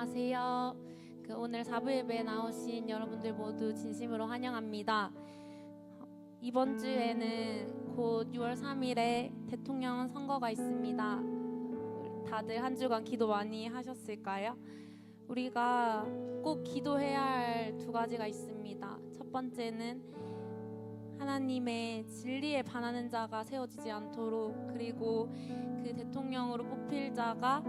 안녕하세요. 그 오늘 사부 예배에 나오신 여러분들 모두 진심으로 환영합니다. 이번 주에는 곧 6월 3일에 대통령 선거가 있습니다. 다들 한 주간 기도 많이 하셨을까요? 우리가 꼭 기도해야 할 두 가지가 있습니다. 첫 번째는 하나님의 진리에 반하는 자가 세워지지 않도록 그리고 그 대통령으로 뽑힐 자가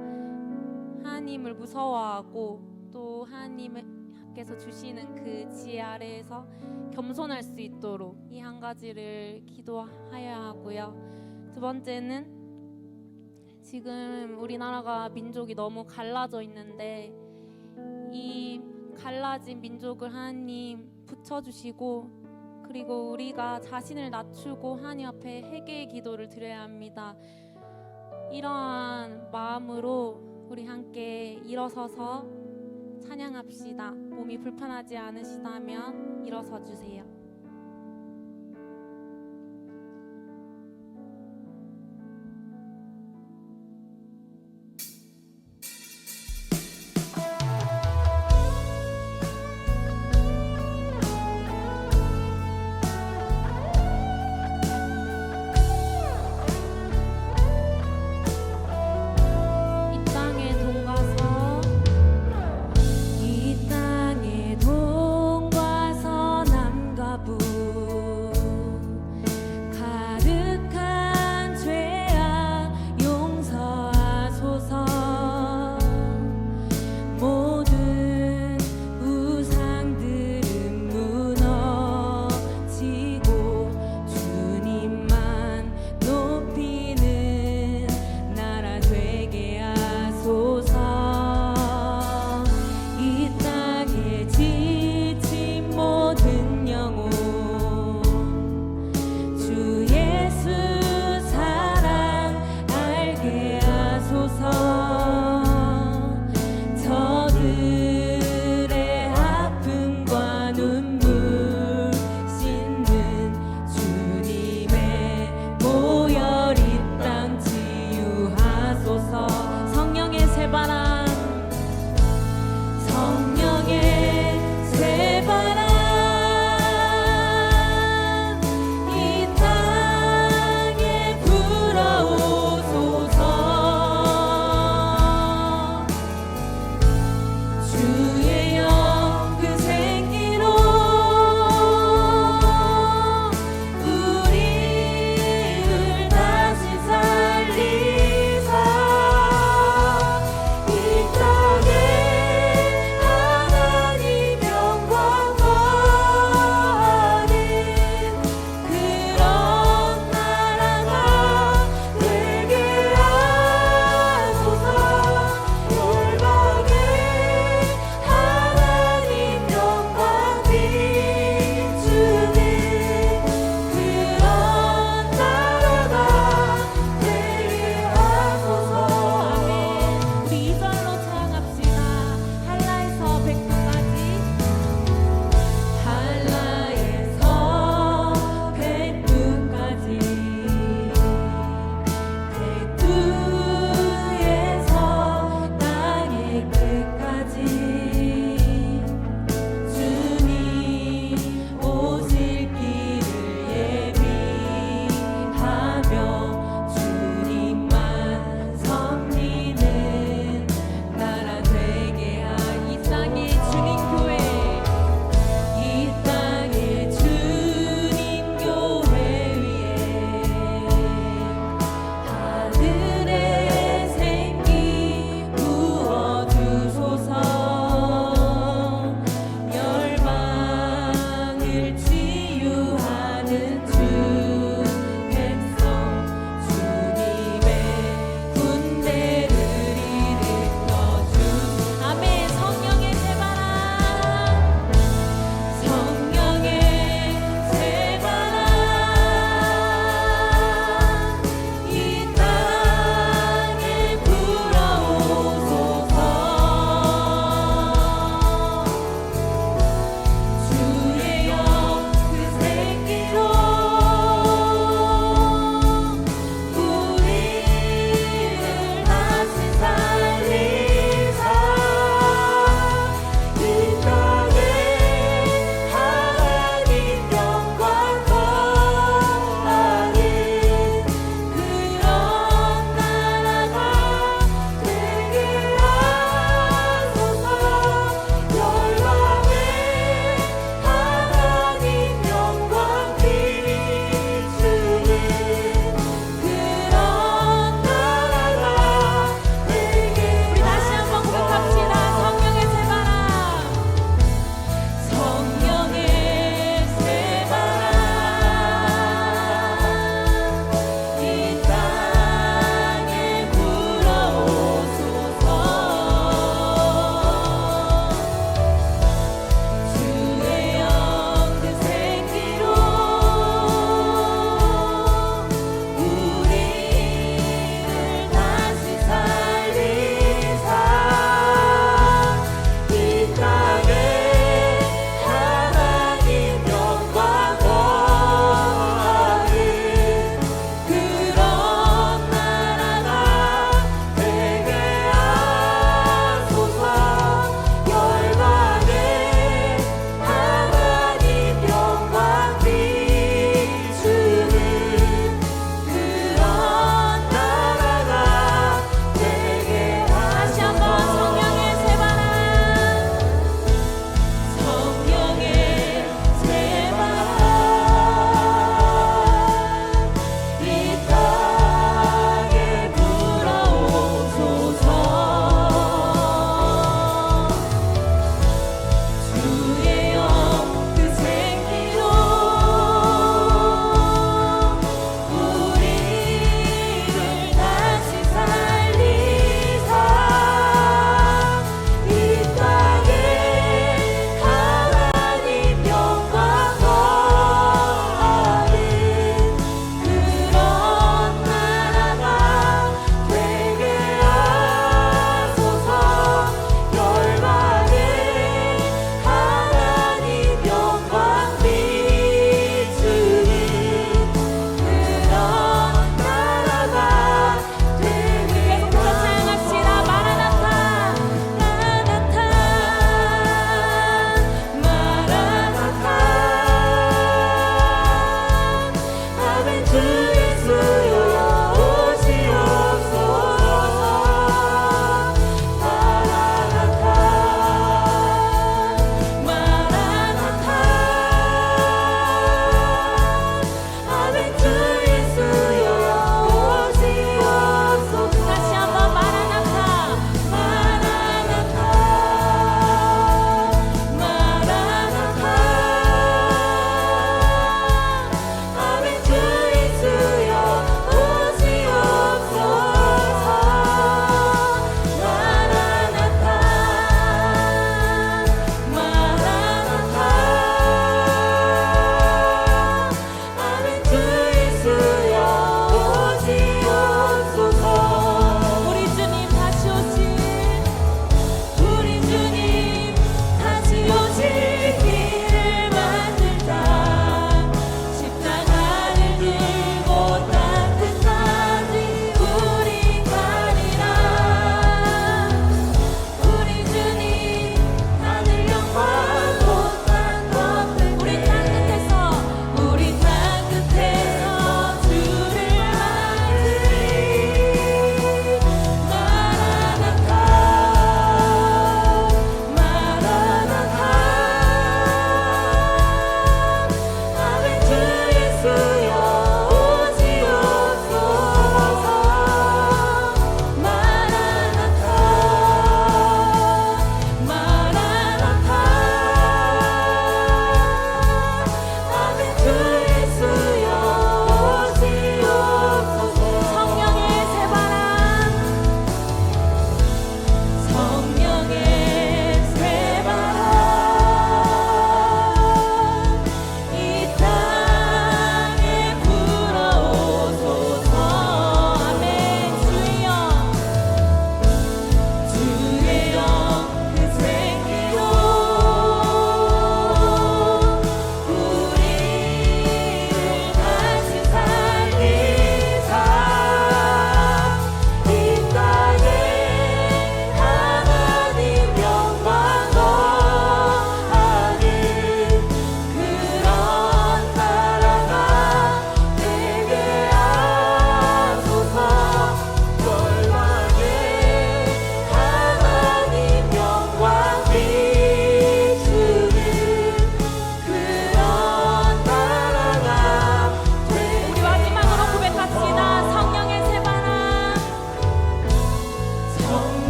하나님을 무서워하고 또 하나님께서 주시는 그 지혜 아래에서 겸손할 수 있도록 이 한 가지를 기도하여야 하고요. 두 번째는 지금 우리나라가 민족이 너무 갈라져 있는데 이 갈라진 민족을 하나님 붙여주시고 그리고 우리가 자신을 낮추고 하나님 앞에 회개의 기도를 드려야 합니다. 이러한 마음으로 우리 함께 일어서서 찬양합시다. 몸이 불편하지 않으시다면 일어서 주세요.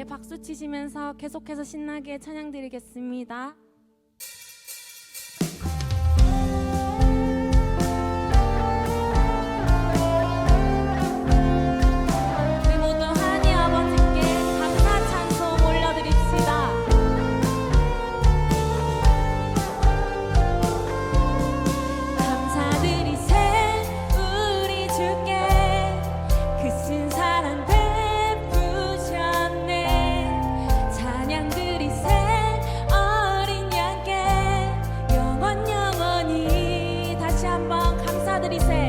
함께 박수 치시면서 계속해서 신나게 찬양 드리겠습니다. di saya